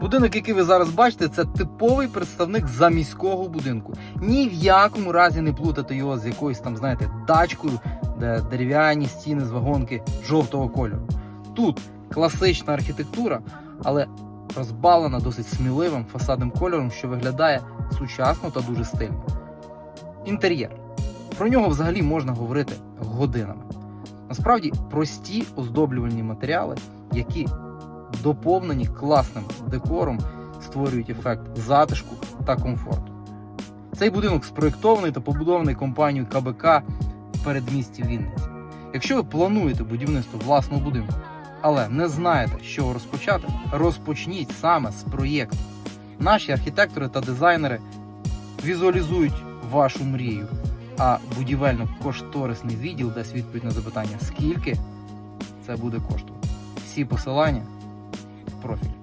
Будинок, який ви зараз бачите, це типовий представник заміського будинку. Ні в якому разі не плутати його з якоюсь там, знаєте, тачкою, де дерев'яні стіни з вагонки жовтого кольору. Тут класична архітектура, але розбавлена досить сміливим фасадним кольором, що виглядає сучасно та дуже стильно. Інтер'єр. Про нього взагалі можна говорити годинами. Насправді прості оздоблювальні матеріали, які доповнені класним декором, створюють ефект затишку та комфорту. Цей будинок спроєктований та побудований компанією КБК в передмісті Вінниці. Якщо ви плануєте будівництво власного будинку, але не знаєте, з чого розпочати, розпочніть саме з проєкту. Наші архітектори та дизайнери візуалізують вашу мрію, а будівельно-кошторисний відділ дасть відповідь на запитання, скільки це буде коштувати. Всі посилання в профілі.